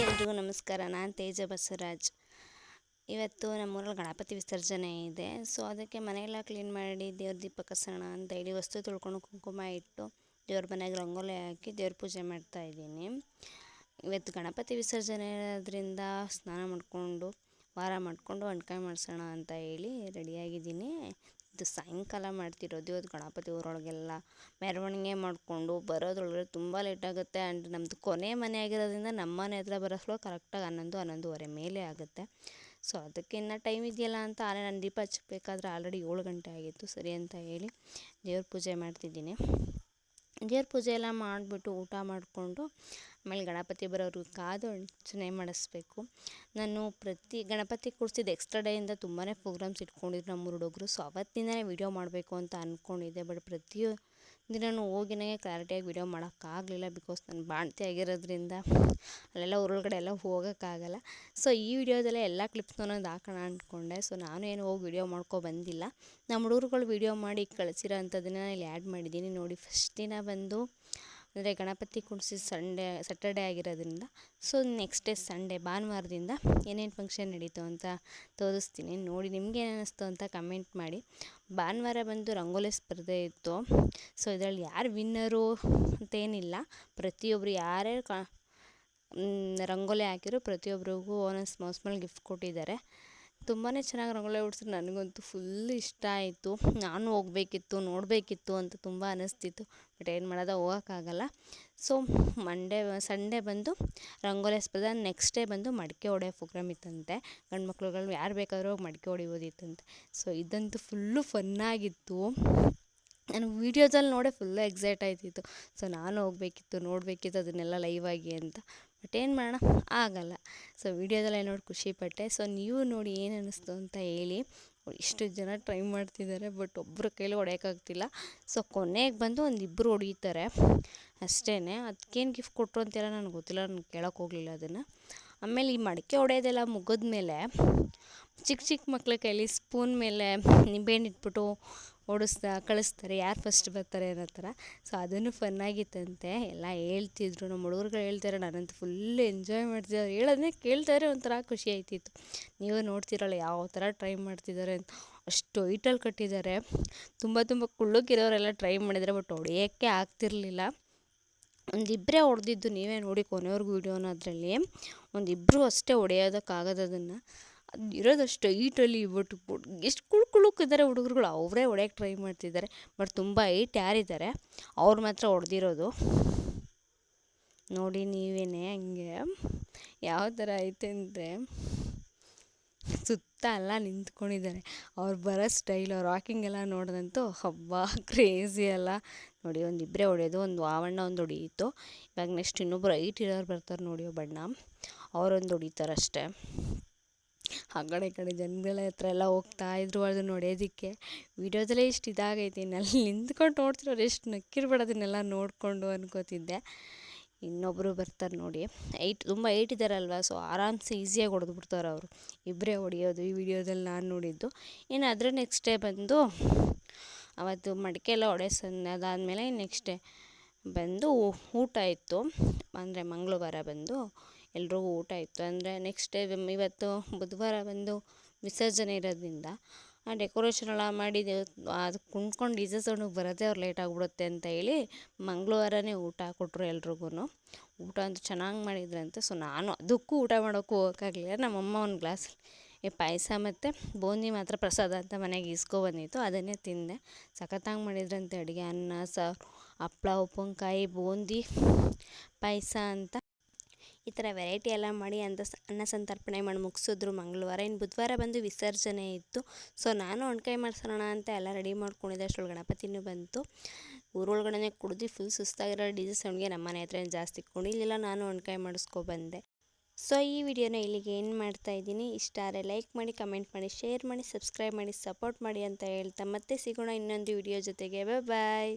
ಎಲ್ರಿಗೂ ನಮಸ್ಕಾರ, ನಾನು ತೇಜ ಬಸವರಾಜ್. ಇವತ್ತು ನಮ್ಮೂರಲ್ಲಿ ಗಣಪತಿ ವಿಸರ್ಜನೆ ಇದೆ. ಸೊ ಅದಕ್ಕೆ ಮನೆಯೆಲ್ಲ ಕ್ಲೀನ್ ಮಾಡಿ ದೇವ್ರ ದೀಪ ಕಸೋಣ ಅಂತ ಹೇಳಿ ವಸ್ತು ತೊಳ್ಕೊಂಡು ಕುಂಕುಮ ಇಟ್ಟು ದೇವ್ರ ಮನೆಗೆ ರಂಗೋಲಿ ಹಾಕಿ ದೇವ್ರ ಪೂಜೆ ಮಾಡ್ತಾ ಇದ್ದೀನಿ. ಇವತ್ತು ಗಣಪತಿ ವಿಸರ್ಜನೆ ಇರೋದ್ರಿಂದ ಸ್ನಾನ ಮಾಡಿಕೊಂಡು, ವಾರ ಮಾಡಿಕೊಂಡು ಅಣ್ಕಾಯಿ ಮಾಡಿಸೋಣ ಅಂತ ಹೇಳಿ ರೆಡಿಯಾಗಿದ್ದೀನಿ ಇದು ಸಾಯಂಕಾಲ ಮಾಡ್ತಿರೋದು ಇವತ್ತು ಗಣಪತಿ ಊರೊಳಗೆಲ್ಲ ಮೆರವಣಿಗೆ ಮಾಡಿಕೊಂಡು ಬರೋದ್ರೊಳಗೆ ತುಂಬ ಲೇಟ್ ಆಗುತ್ತೆ ಆ್ಯಂಡ್ ನಮ್ಮದು ಕೊನೆ ಮನೆ ಆಗಿರೋದ್ರಿಂದ ನಮ್ಮ ಮನೆ ಹತ್ರ ಫ್ಲೋ ಕರೆಕ್ಟಾಗಿ ಹನ್ನೊಂದು, ಹನ್ನೊಂದುವರೆ ಮೇಲೆ ಆಗುತ್ತೆ. ಸೊ ಅದಕ್ಕೆ ಇನ್ನು ಟೈಮ್ ಇದೆಯಲ್ಲ ಅಂತ ಆನೆ ನಾನು ದೀಪ ಹಚ್ಚಬೇಕಾದ್ರೆ ಆಲ್ರೆಡಿ ಏಳು ಗಂಟೆ ಆಗಿತ್ತು ಸರಿ ಅಂತ ಹೇಳಿ ದೇವ್ರ ಪೂಜೆ ಮಾಡ್ತಿದ್ದೀನಿ. ದೇವ್ರ ಪೂಜೆ ಎಲ್ಲ ಮಾಡಿಬಿಟ್ಟು ಊಟ ಮಾಡಿಕೊಂಡು ಆಮೇಲೆ ಗಣಪತಿ ಬರೋರು ಕಾದು ಅರ್ಚನೆ ಮಾಡಿಸ್ಬೇಕು. ನಾನು ಪ್ರತಿ ಗಣಪತಿ ಕೂರಿಸಿದ ಎಕ್ಸ್ಟ್ರಾ ಡೇಯಿಂದ ತುಂಬಾ ಪ್ರೋಗ್ರಾಮ್ಸ್ ಇಟ್ಕೊಂಡಿದ್ರು ನಮ್ಮ ಹುಡುಗರು. ಸೊ ಅವತ್ತಿಂದನೇ ವೀಡಿಯೋ ಮಾಡಬೇಕು ಅಂತ ಅಂದ್ಕೊಂಡಿದ್ದೆ ಬಟ್ ಪ್ರತಿ ದಿನವೂ ಹೋಗಿ ನನಗೆ ಕ್ಲಾರಿಟಿಯಾಗಿ ವೀಡಿಯೋ ಮಾಡೋಕ್ಕಾಗಲಿಲ್ಲ ಬಿಕಾಸ್ ನಾನು ಬಾಣ್ತಿ ಆಗಿರೋದ್ರಿಂದ ಅಲ್ಲೆಲ್ಲ ಹೊರಗಡೆ ಎಲ್ಲ ಹೋಗೋಕ್ಕಾಗಲ್ಲ ಸೊ ಈ ವಿಡಿಯೋದಲ್ಲೇ ಎಲ್ಲ ಕ್ಲಿಪ್ಸ್ನ ನಾನು ಹಾಕೋಣ ಅಂದ್ಕೊಂಡೆ ಸೊ ನಾನು ಏನು ಹೋಗಿ ವೀಡಿಯೋ ಮಾಡ್ಕೊ ಬಂದಿಲ್ಲ. ನಮ್ಮ ಹುಡುಗರುಗಳು ವೀಡಿಯೋ ಮಾಡಿ ಕಳಿಸಿರೋ ಅಂಥದ್ದನ್ನು ಇಲ್ಲಿ ಆ್ಯಡ್ ಮಾಡಿದ್ದೀನಿ. ನೋಡಿ ಫಸ್ಟ್ ದಿನ ಬಂದು ಅಂದರೆ ಗಣಪತಿ ಕುಣಿಸಿ ಸಂಡೇ ಸಟರ್ಡೇ ಆಗಿರೋದ್ರಿಂದ ಸೊ ನೆಕ್ಸ್ಟ್ ಡೇ ಸಂಡೇ ಭಾನುವಾರದಿಂದ ಏನೇನು ಫಂಕ್ಷನ್ ನಡೀತು ಅಂತ ತೋರಿಸ್ತೀನಿ. ನೋಡಿ ನಿಮ್ಗೆ ಏನು ಅನ್ನಿಸ್ತು ಅಂತ ಕಮೆಂಟ್ ಮಾಡಿ. ಭಾನುವಾರ ಬಂದು ರಂಗೋಲಿ ಸ್ಪರ್ಧೆ ಇತ್ತು. ಸೊ ಇದರಲ್ಲಿ ಯಾರು ವಿನ್ನರು ಅಂತೇನಿಲ್ಲ ಪ್ರತಿಯೊಬ್ಬರು ಯಾರೇ ಕ ರಂಗೋಲಿ ಹಾಕಿದ್ರು ಪ್ರತಿಯೊಬ್ಬರಿಗೂ ಒಂದೊಂದು ಸ್ಮಾಲ್ ಸ್ಮಾಲ್ ಗಿಫ್ಟ್ ಕೊಟ್ಟಿದ್ದಾರೆ. ತುಂಬಾ ಚೆನ್ನಾಗಿ ರಂಗೋಲಿ ಬಿಡ್ಸಿದ್ರು ನನಗಂತೂ ಫುಲ್ ಇಷ್ಟ ಆಯಿತು. ನಾನು ಹೋಗಬೇಕಿತ್ತು, ನೋಡಬೇಕಿತ್ತು ಅಂತ ತುಂಬ ಅನ್ನಿಸ್ತಿತ್ತು ಬಟ್ ಏನು ಮಾಡೋದು, ಹೋಗೋಕ್ಕಾಗಲ್ಲ. ಸೊ ಮಂಡೇ ಸಂಡೇ ಬಂದು ರಂಗೋಲಿ ಸ್ಪರ್ಧೆ ನೆಕ್ಸ್ಟ್ ಡೇ ಬಂದು ಮಡಿಕೆ ಹೊಡೆಯೋ ಪ್ರೋಗ್ರಾಮ್ ಇತ್ತಂತೆ. ಗಂಡು ಮಕ್ಳುಗಳು ಯಾರು ಬೇಕಾದರೂ ಮಡಿಕೆ ಹೊಡಿಬೋದಿತ್ತಂತೆ. ಸೊ ಇದಂತೂ ಫುಲ್ಲು ಫನ್ನಾಗಿತ್ತು ನಾನು ವೀಡಿಯೋದಲ್ಲಿ ನೋಡೇ ಫುಲ್ಲು ಎಕ್ಸೈಟ್ ಆಯ್ತಿತ್ತು. ಸೊ ನಾನು ಹೋಗಬೇಕಿತ್ತು, ನೋಡಬೇಕಿತ್ತು, ಅದನ್ನೆಲ್ಲ ಲೈವಾಗಿ ಅಂತ. ಬಟ್ ಏನು ಮಾಡೋಣ, ಆಗಲ್ಲ. ಸೊ ವೀಡಿಯೋದಲ್ಲೇ ನೋಡಿ ಖುಷಿಪಟ್ಟೆ. ಸೊ ನೀವು ನೋಡಿ ಏನು ಅನ್ನಿಸ್ತು ಅಂತ ಹೇಳಿ. ಇಷ್ಟು ಜನ ಟ್ರೈ ಮಾಡ್ತಿದ್ದಾರೆ ಬಟ್ ಒಬ್ಬರ ಕೈಲಿ ಹೊಡೆಯೋಕ್ಕಾಗ್ತಿಲ್ಲ. ಸೊ ಕೊನೆಗೆ ಬಂದು ಒಂದು ಇಬ್ಬರು ಹೊಡೀತಾರೆ. ಅಷ್ಟೇ ಅದಕ್ಕೇನು ಗಿಫ್ಟ್ ಕೊಟ್ಟರು ಅಂತೆಲ್ಲ ನನಗೆ ಗೊತ್ತಿಲ್ಲ. ನಾನು ಕೇಳೋಕೆ ಹೋಗಲಿಲ್ಲ ಅದನ್ನು. ಆಮೇಲೆ ಈ ಮಡಕೆ ಒಡೆಯೋದೆಲ್ಲ ಮುಗಿದ್ಮೇಲೆ ಚಿಕ್ಕ ಚಿಕ್ಕ ಮಕ್ಳ ಕೈಲಿ ಸ್ಪೂನ್ ಮೇಲೆ ನಿಂಬೆಹಣ್ಣು ಇಟ್ಬಿಟ್ಟು ಓಡಿಸ್ತಾ ಕಳಿಸ್ತಾರೆ. ಯಾರು ಫಸ್ಟ್ ಬರ್ತಾರೆ ಅನ್ನೋ ಥರ. ಸೊ ಅದನ್ನು ಫನ್ನಾಗಿತ್ತಂತೆ ಎಲ್ಲ ಹೇಳ್ತಿದ್ರು. ನಮ್ಮ ಹುಡುಗರುಗಳು ಹೇಳ್ತಾರೆ ನಾನಂತೂ ಫುಲ್ ಎಂಜಾಯ್ ಮಾಡ್ತಿದ್ದೆ. ಅವ್ರು ಹೇಳೋದನ್ನೇ ಕೇಳ್ತಾರೆ ಒಂಥರ ಖುಷಿ ಆಯ್ತಿತ್ತು. ನೀವು ನೋಡ್ತಿರಲ್ಲ ಯಾವ ಥರ ಟ್ರೈ ಮಾಡ್ತಿದ್ದಾರೆ ಅಂತ. ಅಷ್ಟು ಹೈಟಲ್ಲಿ ಕಟ್ಟಿದ್ದಾರೆ. ತುಂಬ ತುಂಬ ಕುಳ್ಳಕ್ಕಿರೋರೆಲ್ಲ ಟ್ರೈ ಮಾಡಿದ್ದಾರೆ. ಬಟ್ ಹೊಡೆಯೋಕ್ಕೆ ಆಗ್ತಿರಲಿಲ್ಲ. ಒಂದಿಬ್ಬರೇ ಹೊಡೆದಿದ್ದು ನೀವೇ ನೋಡಿ ಕೊನೆವರೆಗೂ ವೀಡಿಯೋನ ಅದರಲ್ಲಿ. ಒಂದಿಬ್ಬರು ಅಷ್ಟೇ ಹೊಡೆಯೋದಕ್ಕಾಗೋದು ಅದನ್ನು ಅದು ಇರೋದಷ್ಟು ಹೈಟಲ್ಲಿ ಬಟ್ ಎಷ್ಟು ಕುಳು ಕುಳುಕಿದ್ದಾರೆ ಹುಡುಗರುಗಳು. ಅವರೇ ಹೊಡೆಯೋಕ್ಕೆ ಟ್ರೈ ಮಾಡ್ತಿದ್ದಾರೆ ಬಟ್ ತುಂಬ ಹೈಟ್ ಯಾರಿದ್ದಾರೆ ಅವ್ರು ಮಾತ್ರ ಹೊಡೆದಿರೋದು. ನೋಡಿ ನೀವೇ ಹಂಗೆ. ಯಾವ ಥರ ಐತೆ ಅಂದರೆ. ಸುತ್ತ ಎಲ್ಲ ನಿಂತ್ಕೊಂಡಿದ್ದಾರೆ ಅವ್ರು ಬರೋ ಸ್ಟೈಲ್ ಅವ್ರು ವಾಕಿಂಗ್ ಎಲ್ಲ ನೋಡಿದಂತೂ ಹಬ್ಬ ಕ್ರೇಜಿ ಅಲ್ಲ ನೋಡಿ, ಒಂದು ಇಬ್ಬರೇ ಹೊಡೆಯೋದು ಒಂದು ವಾವಣ್ಣ ಒಂದು ಹೊಡೀತು ಇವಾಗ ನೆಕ್ಸ್ಟ್ ಇನ್ನೊಬ್ಬರು ಐಟ್ ಇರೋರು ಬರ್ತಾರೆ ನೋಡಿ ಬಣ್ಣ. ಅವರೊಂದು ಹೊಡಿತಾರೆ ಅಷ್ಟೇ. ಆ ಕಡೆ ಈ ಕಡೆ ಜನಗಳ ಹತ್ರ ಎಲ್ಲ ಹೋಗ್ತಾ ಇದ್ರು ಅದು ನೋಡೋದಕ್ಕೆ. ವೀಡಿಯೋದಲ್ಲೇ ಇಷ್ಟು ಇದಾಗೈತೆ ನಲ್ಲಿ ನಿಂತ್ಕೊಂಡು ನೋಡ್ತಿರೋರು ಎಷ್ಟು ನಕ್ಕಿರ್ಬೇಡ ಅದನ್ನೆಲ್ಲ ನೋಡಿಕೊಂಡು ಅನ್ಕೋತಿದ್ದೆ. ಇನ್ನೊಬ್ಬರು ಬರ್ತಾರೆ ನೋಡಿ. ಏಯ್ಟ್ ತುಂಬ ಏಯ್ಟ್ ಇದ್ದಾರಲ್ವ ಸೊ ಆರಾಮ್ಸೆ ಈಸಿಯಾಗಿ ಹೊಡೆದು ಬಿಡ್ತಾರೆ ಅವರು. ಇಬ್ಬರೇ ಹೊಡೆಯೋದು, ಈ ವಿಡಿಯೋದಲ್ಲಿ ನಾನು ನೋಡಿದ್ದು. ಇನ್ನು ಅದರ ನೆಕ್ಸ್ಟ್ ಡೇ ಬಂದು, ಅವತ್ತು ಮಡಿಕೆ ಎಲ್ಲ ಹೊಡೆಸೋದು ಅದಾದಮೇಲೆ ನೆಕ್ಸ್ಟ್ ಡೇ ಬಂದು ಊಟ ಇತ್ತು. ಅಂದರೆ ಮಂಗಳವಾರ ಬಂದು ಎಲ್ರಿಗೂ ಊಟ ಇತ್ತು. ಅಂದರೆ ನೆಕ್ಸ್ಟ್ ಡೇ ಇವತ್ತು ಬುಧವಾರ ಬಂದು ವಿಸರ್ಜನೆ ಇರೋದ್ರಿಂದ ಡೆಕೋರೇಷನ್ ಎಲ್ಲ ಮಾಡಿ ಅದು ಕುಣ್ಕೊಂಡು ಡಿ ಜೆ ಸೌಂಡಿಗೆ ಬರೋದೇ ಅವ್ರು ಲೇಟ್ ಆಗಿಬಿಡುತ್ತೆ ಅಂತ ಹೇಳಿ ಮಂಗಳವಾರನೇ ಊಟ ಕೊಟ್ಟರು ಎಲ್ರಿಗೂ ಊಟ ಅಂತೂ ಚೆನ್ನಾಗಿ ಮಾಡಿದ್ರಂತೆ ಸೊ ನಾನು ಅದಕ್ಕೂ ಊಟ ಮಾಡೋಕ್ಕೂ ಹೋಗೋಕ್ಕಾಗಲಿಲ್ಲ. ನಮ್ಮಮ್ಮ ಒಂದು ಗ್ಲಾಸ್ ಪಾಯಸ ಮತ್ತು ಬೂಂದಿ ಮಾತ್ರ ಪ್ರಸಾದ ಅಂತ ಮನೆಗೆ ಇಸ್ಕೊಬಂದಿತ್ತು ಅದನ್ನೇ ತಿಂದೆ. ಸಖತ್ತಾಗಿ ಮಾಡಿದ್ರಂತೆ ಅಡುಗೆ ಅನ್ನ, ಸಾರು, ಹಪ್ಳ, ಉಪ್ಪಿನಕಾಯಿ, ಬೂಂದಿ, ಪಾಯಸ ಅಂತ. ಈ ಥರ ವೆರೈಟಿ ಎಲ್ಲ ಮಾಡಿ ಅಂತ ಅನ್ನ ಸಂತರ್ಪಣೆ ಮಾಡಿ ಮುಗಿಸಿದ್ರು ಮಂಗಳವಾರ. ಇನ್ನು ಬುಧವಾರ ಬಂದು ವಿಸರ್ಜನೆ ಇತ್ತು. ಸೊ ನಾನು ಒಣ್ಕೈ ಮಾಡ್ಸೋಣ ಅಂತ ಎಲ್ಲ ರೆಡಿ ಮಾಡ್ಕೊಂಡಿದ್ದೆ. ಅಷ್ಟೊಳಗೆ ಗಣಪತಿನೂ ಬಂತು. ಊರೊಳಗಡೆ ಕುಡಿದು ಫುಲ್ ಸುಸ್ತಾಗಿರೋ ಡಿಜೆ ಸೌಂಡ್ಗೆ ನಮ್ಮ ಮನೆ ಹತ್ರ ಜಾಸ್ತಿ ಕುಣಿಲಿಲ್ಲ ನಾನು ಒಣಕೈ ಮಾಡಿಸ್ಕೊ ಬಂದೆ. ಸೊ ಈ ವಿಡಿಯೋನ ಇಲ್ಲಿಗೆ ಏನು ಮಾಡ್ತಾ ಇದ್ದೀನಿ. ಇಷ್ಟ ಆದರೆ ಲೈಕ್ ಮಾಡಿ ಕಮೆಂಟ್ ಮಾಡಿ ಶೇರ್ ಮಾಡಿ ಸಬ್ಸ್ಕ್ರೈಬ್ ಮಾಡಿ ಸಪೋರ್ಟ್ ಮಾಡಿ ಅಂತ ಹೇಳ್ತಾ ಮತ್ತೆ ಸಿಗೋಣ ಇನ್ನೊಂದು ವಿಡಿಯೋ ಜೊತೆಗೆ. ಬಾಯ್